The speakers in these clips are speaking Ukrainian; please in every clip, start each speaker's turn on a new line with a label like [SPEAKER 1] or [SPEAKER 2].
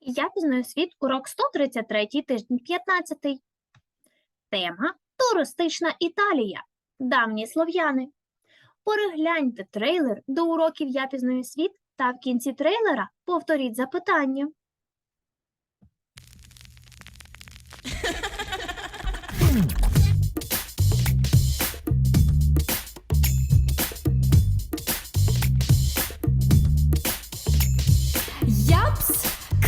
[SPEAKER 1] Я пізнаю світ урок 133, тиждень 15. Тема Туристична Італія. Давні слов'яни. Перегляньте трейлер до уроків Я пізнаю світ та в кінці трейлера повторіть запитання.
[SPEAKER 2] Япс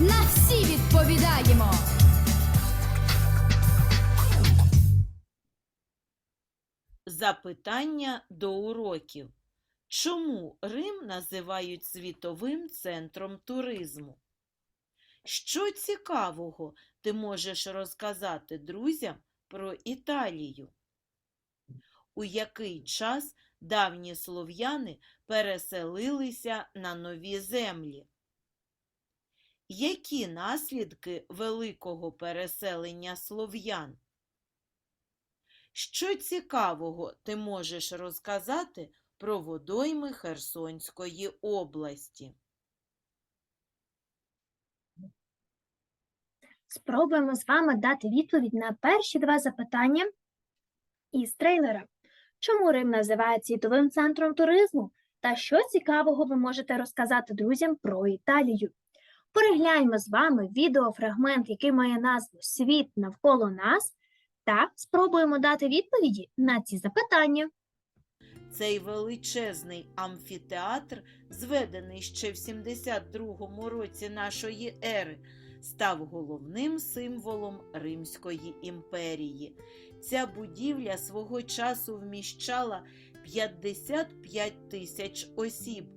[SPEAKER 2] На всі відповідаємо.
[SPEAKER 3] Запитання до уроків. Чому Рим називають світовим центром туризму? Що цікавого ти можеш розказати друзям про Італію? У який час давні слов'яни переселилися на нові землі? Які наслідки великого переселення слов'ян? Що цікавого ти можеш розказати про водойми Херсонської області?
[SPEAKER 1] Спробуємо з вами дати відповідь на перші два запитання із трейлера. Чому Рим називають світовим центром туризму? Та що цікавого ви можете розказати друзям про Італію? Перегляньмо з вами відеофрагмент, який має назву Світ навколо нас, та спробуємо дати відповіді на ці запитання.
[SPEAKER 3] Цей величезний амфітеатр, зведений ще в 72 році нашої ери, став головним символом Римської імперії. Ця будівля свого часу вміщала 55 тисяч осіб.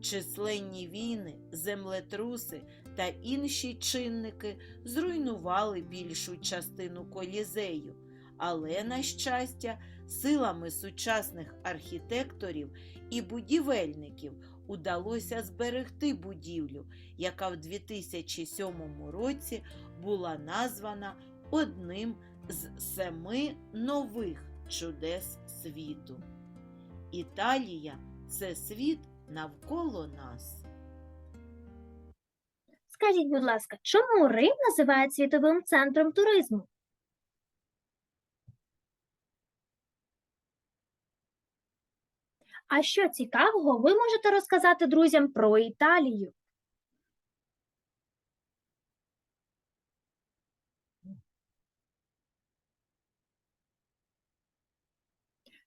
[SPEAKER 3] Численні війни, землетруси та інші чинники зруйнували більшу частину колізею, але, на щастя, силами сучасних архітекторів і будівельників удалося зберегти будівлю, яка в 2007 році була названа одним з семи нових чудес світу. Італія це світ навколо нас.
[SPEAKER 1] Скажіть, будь ласка, чому Рим називають світовим центром туризму? А що цікавого ви можете розказати друзям про Італію?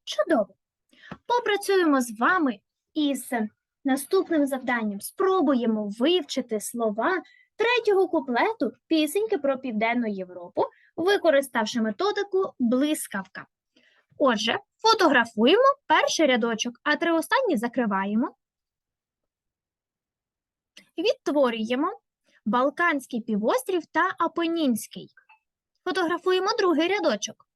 [SPEAKER 1] Чудово! Попрацюємо з вами із наступним завданням. Спробуємо вивчити слова третього куплету пісеньки про Південну Європу, використавши методику блискавка. Отже, фотографуємо перший рядочок, а три останні закриваємо. Відтворюємо Балканський півострів та Апенінський. Фотографуємо другий рядочок.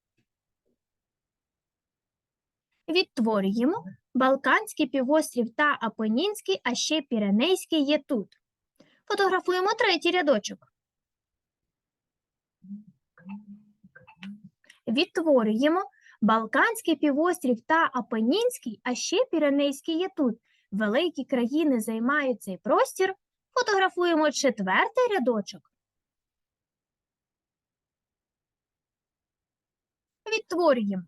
[SPEAKER 1] Відтворюємо Балканський півострів та Апенінський, а ще Піренейський є тут. Фотографуємо третій рядочок. Відтворюємо Балканський півострів та Апенінський, а ще Піренейський є тут. Великі країни займають цей простір. Фотографуємо четвертий рядочок. Відтворюємо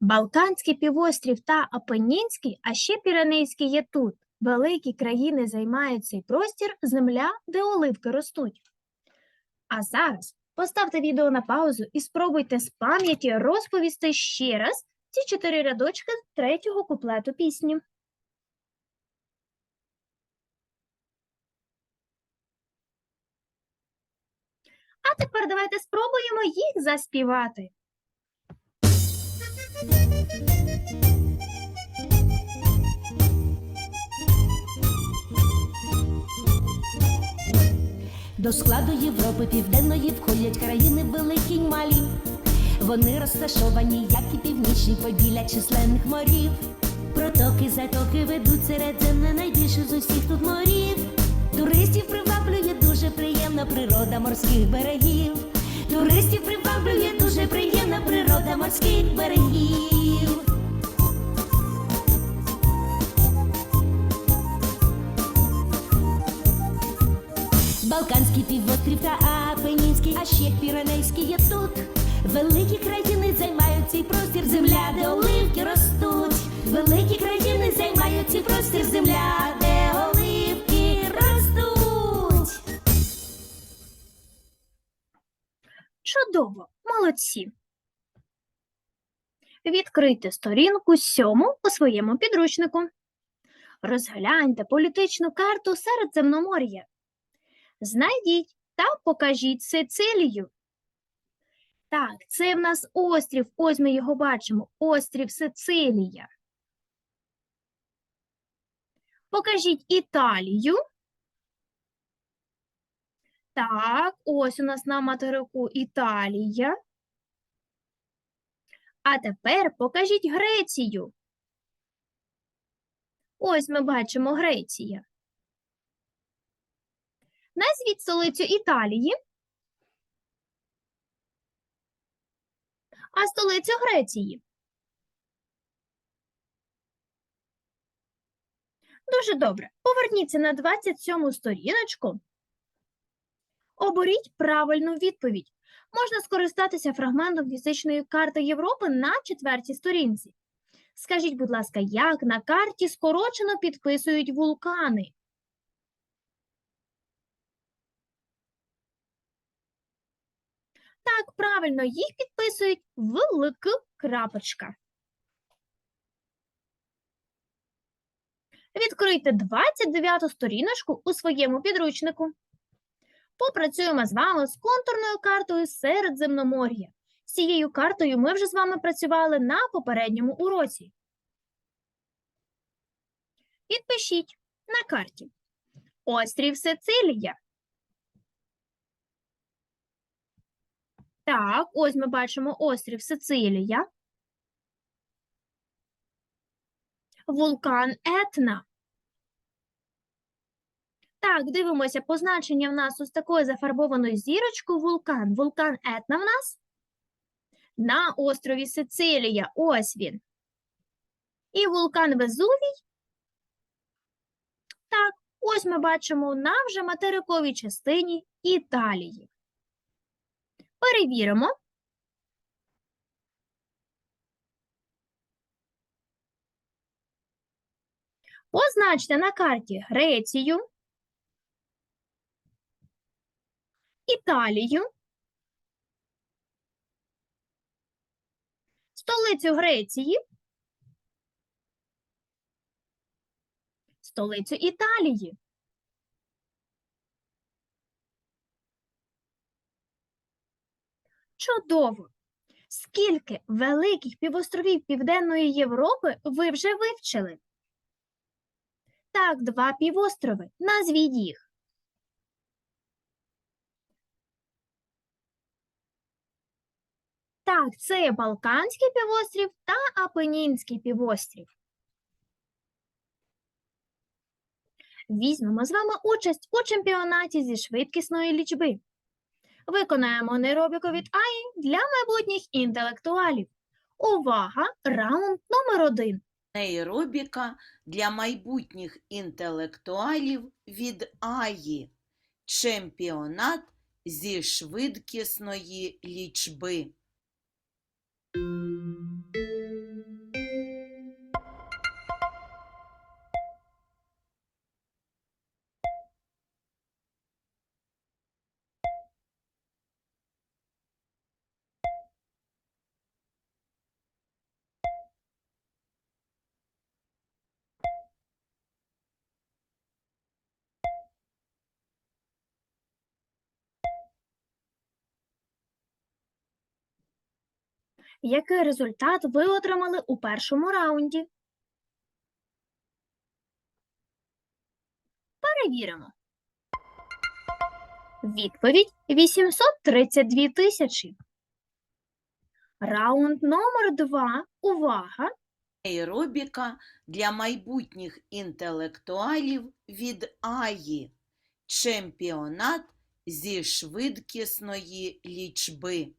[SPEAKER 1] Балканський півострів та Апенінський, а ще Піренейський є тут. Великі країни займають цей простір, земля, де оливки ростуть. А зараз поставте відео на паузу і спробуйте з пам'яті розповісти ще раз ці чотири рядочки третього куплету пісні. А тепер давайте спробуємо їх заспівати.
[SPEAKER 4] До складу Європи південної входять країни великі й малі. Вони розташовані, як і північні побіля численних морів. Протоки, затоки ведуть середземне найбільше з усіх тут морів. Туристів приваблює дуже приємна природа морських берегів. Туристів приваблює дуже приємна природа морських берегів. Балканський півострів та Апенінський, а ще Піренейський є тут. Великі країни займають цей простір, земля, де оливки ростуть. Великі країни займають цей простір, земля, де
[SPEAKER 1] Чудово, молодці. Відкрийте сторінку сьому у своєму підручнику. Розгляньте політичну карту Середземномор'я. Знайдіть та покажіть Сицилію. Так, це в нас острів, ось ми його бачимо, острів Сицилія. Покажіть Італію. Так, ось у нас на материку Італія. А тепер покажіть Грецію. Ось ми бачимо Греція. Назвіть столицю Італії. А столицю Греції. Дуже добре. Поверніться на 27 сторіночку. Оберіть правильну відповідь. Можна скористатися фрагментом фізичної карти Європи на четвертій сторінці. Скажіть, будь ласка, як на карті скорочено підписують вулкани? Так, правильно, їх підписують велика крапочка. Відкрийте 29-ту сторіночку у своєму підручнику. Попрацюємо з вами з контурною картою Середземномор'я. З цією картою ми вже з вами працювали на попередньому уроці. Підпишіть на карті Острів Сицилія. Так, ось ми бачимо острів Сицилія. Вулкан Етна. Так, дивимося, позначення в нас ось такою зафарбованою зірочкою вулкан. Вулкан Етна в нас на острові Сицилія. Ось він. І вулкан Везувій. Так, ось ми бачимо на вже материковій частині Італії. Перевіримо. Позначте на карті Грецію, Італію, столицю Греції, столицю Італії. Чудово! Скільки великих півостровів Південної Європи ви вже вивчили? Так, два півострови. Назвіть їх. Так, це Балканський півострів та Апенінський півострів. Візьмемо з вами участь у чемпіонаті зі швидкісної лічби. Виконаємо нейробіку від АІ для майбутніх інтелектуалів. Увага! Раунд номер один.
[SPEAKER 3] Нейробіка для майбутніх інтелектуалів від Аї. Чемпіонат зі швидкісної лічби.
[SPEAKER 1] Який результат ви отримали у першому раунді? Перевіримо. Відповідь 832 тисячі. Раунд номер 2. Увага!
[SPEAKER 3] Аеробіка для майбутніх інтелектуалів від Аї. Чемпіонат зі швидкісної лічби.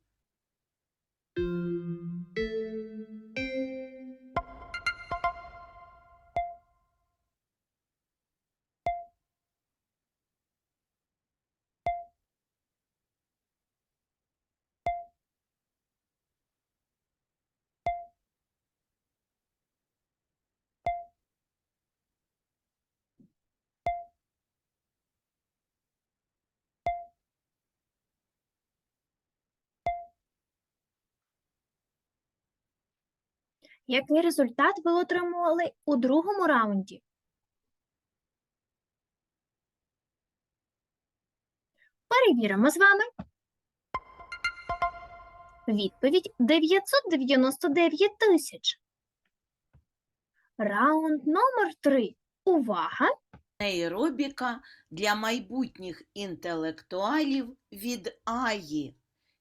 [SPEAKER 1] Який результат ви отримували у другому раунді? Перевіримо з вами. Відповідь 999 тисяч. Раунд номер 3. Увага!
[SPEAKER 3] Аеробіка для майбутніх інтелектуалів від Аї.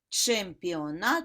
[SPEAKER 3] Чемпіонат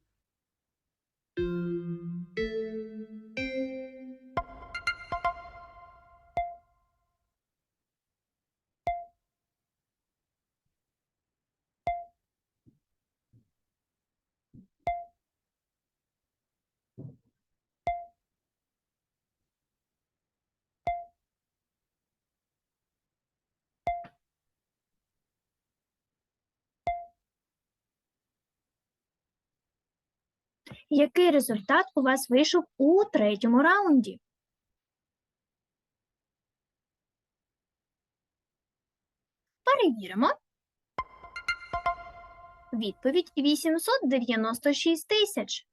[SPEAKER 1] Який результат у вас вийшов у третьому раунді? Перевіримо. Відповідь 896 тисяч.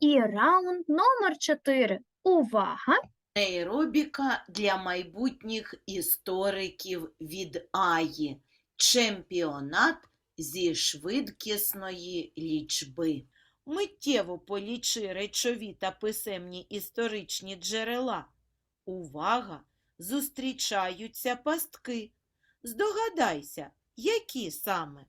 [SPEAKER 1] І раунд номер 4. Увага!
[SPEAKER 3] Аеробіка для майбутніх істориків від Аї. Чемпіонат зі швидкісної лічби. Миттєво полічи речові та писемні історичні джерела. Увага! Зустрічаються пастки. Здогадайся, які саме?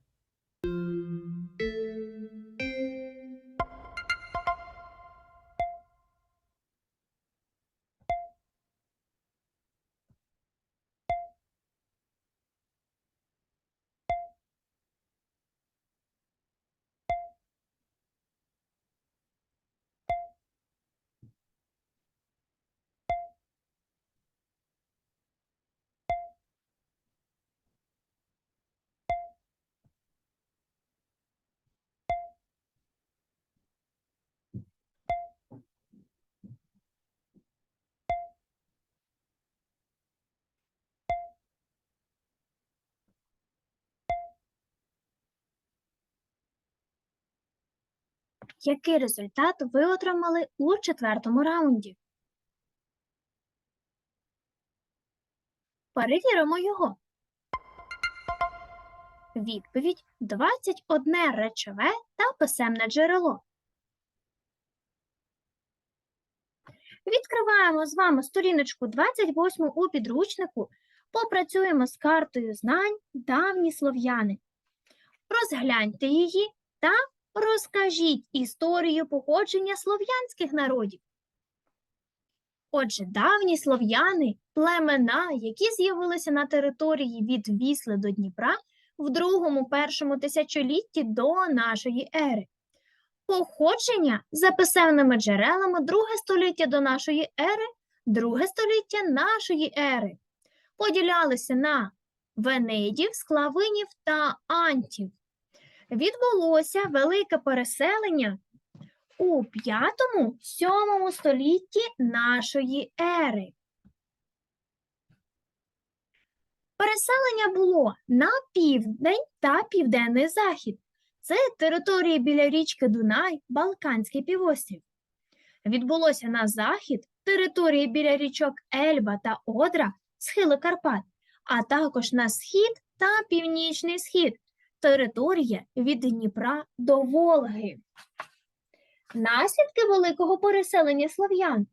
[SPEAKER 1] Який результат ви отримали у четвертому раунді? Перевіримо його. Відповідь 21 речове та писемне джерело. Відкриваємо з вами сторіночку 28 у підручнику. Попрацюємо з картою знань давні слов'яни. Розгляньте її та Розкажіть історію походження слов'янських народів. Отже, давні слов'яни – племена, які з'явилися на території від Вісли до Дніпра в другому-першому тисячолітті до нашої ери. Походження за писемними джерелами друге століття до нашої ери, друге століття нашої ери. Поділялися на венедів, склавинів та антів відбулося велике переселення у 5-7 столітті нашої ери. Переселення було на південь та південний захід. Це території біля річки Дунай, Балканський півострів. Відбулося на захід території біля річок Ельба та Одра, схили Карпат, а також на схід та північний схід, територія від Дніпра до Волги. Наслідки великого переселення слов'ян.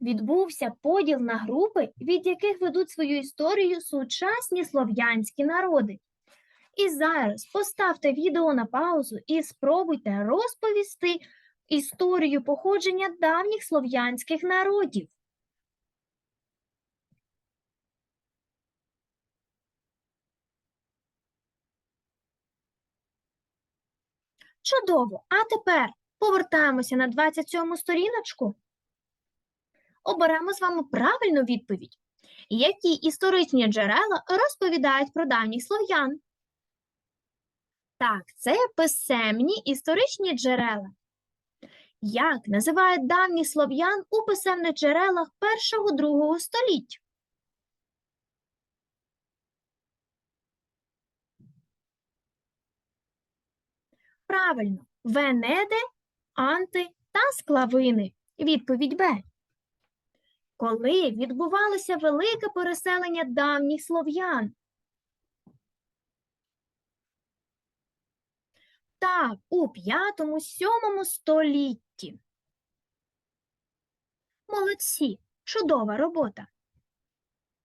[SPEAKER 1] відбувся поділ на групи, від яких ведуть свою історію сучасні слов'янські народи. І зараз поставте відео на паузу і спробуйте розповісти історію походження давніх слов'янських народів. Чудово! А тепер повертаємося на 27 сторіночку. Оберемо з вами правильну відповідь. Які історичні джерела розповідають про давніх слов'ян? Так, це писемні історичні джерела. Як називають давніх слов'ян у писемних джерелах першого-другого століть? Правильно, Венеди, Анти та Склавини. Відповідь Б. Коли відбувалося велике переселення давніх слов'ян? Так, у 5-7 столітті. Молодці, чудова робота.